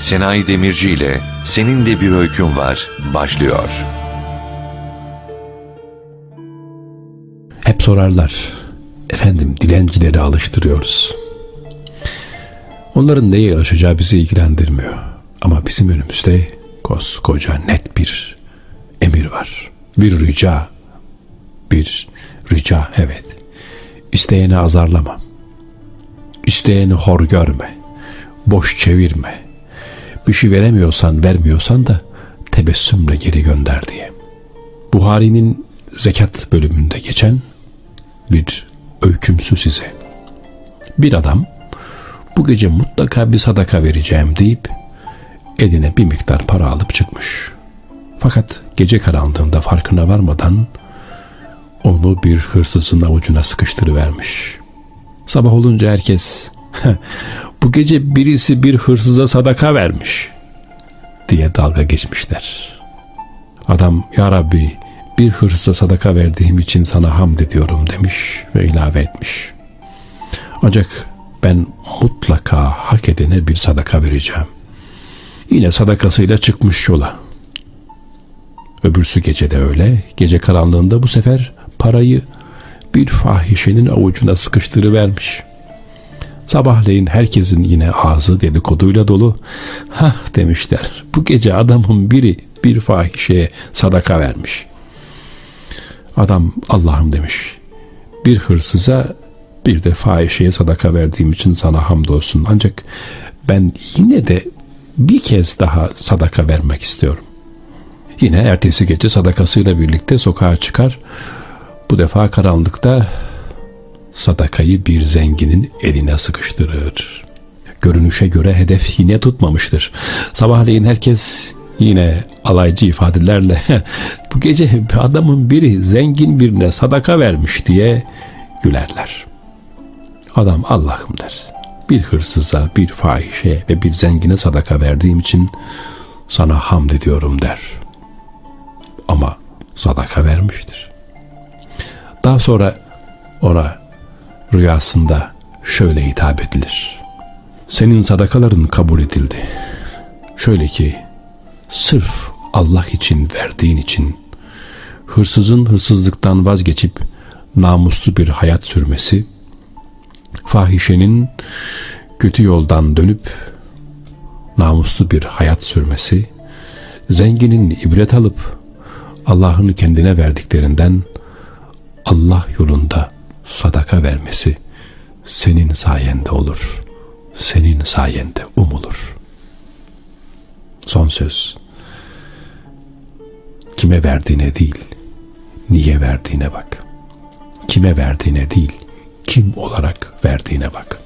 Senayi Demirci ile Senin de bir öykün var başlıyor. Hep sorarlar. Efendim dilencileri alıştırıyoruz. Onların neye yarışacağı bizi ilgilendirmiyor. Ama bizim önümüzde koskoca net bir emir var. Bir rica. Bir rica evet. İsteyeni azarlama. İsteyeni hor görme. Boş çevirme. Bir şey veremiyorsan vermiyorsan da tebessümle geri gönder diye. Buhari'nin zekat bölümünde geçen bir öykümsü size. Bir adam bu gece mutlaka bir sadaka vereceğim deyip eline bir miktar para alıp çıkmış. Fakat gece karanlığında farkına varmadan onu bir hırsızın avucuna sıkıştırıvermiş. Sabah olunca herkes bu gece birisi bir hırsıza sadaka vermiş diye dalga geçmişler. Adam ya Rabbi bir hırsıza sadaka verdiğim için sana hamd ediyorum demiş ve ilave etmiş. Ancak ben mutlaka hak edene bir sadaka vereceğim. Yine sadakasıyla çıkmış yola. Öbürsü gece de öyle. Gece karanlığında bu sefer parayı bir fahişenin avucuna sıkıştırıvermiş. Sabahleyin herkesin yine ağzı dedikoduyla dolu. Hah demişler. Bu gece adamın biri bir fahişeye sadaka vermiş. Adam Allah'ım demiş. Bir hırsıza bir de fahişeye sadaka verdiğim için sana hamdolsun. Ancak ben yine de bir kez daha sadaka vermek istiyorum. Yine ertesi gece sadakasıyla birlikte sokağa çıkar. Bu defa karanlıkta sadakayı bir zenginin eline sıkıştırır. Görünüşe göre hedef yine tutmamıştır. Sabahleyin herkes yine alaycı ifadelerle bu gece adamın biri zengin birine sadaka vermiş diye gülerler. Adam Allah'ım der. Bir hırsıza, bir fahişe ve bir zengine sadaka verdiğim için sana hamd ediyorum der. Ama sadaka vermiştir. Daha sonra ona rüyasında şöyle hitap edilir. Senin sadakaların kabul edildi. Şöyle ki sırf Allah için verdiğin için hırsızın hırsızlıktan vazgeçip namuslu bir hayat sürmesi, fahişenin kötü yoldan dönüp namuslu bir hayat sürmesi, zenginin ibret alıp Allah'ın kendine verdiklerinden Allah yolunda sadaka vermesi senin sayende olur. Senin sayende umulur. Son söz. Kime verdiğine değil, niye verdiğine bak. Kime verdiğine değil, kim olarak verdiğine bak.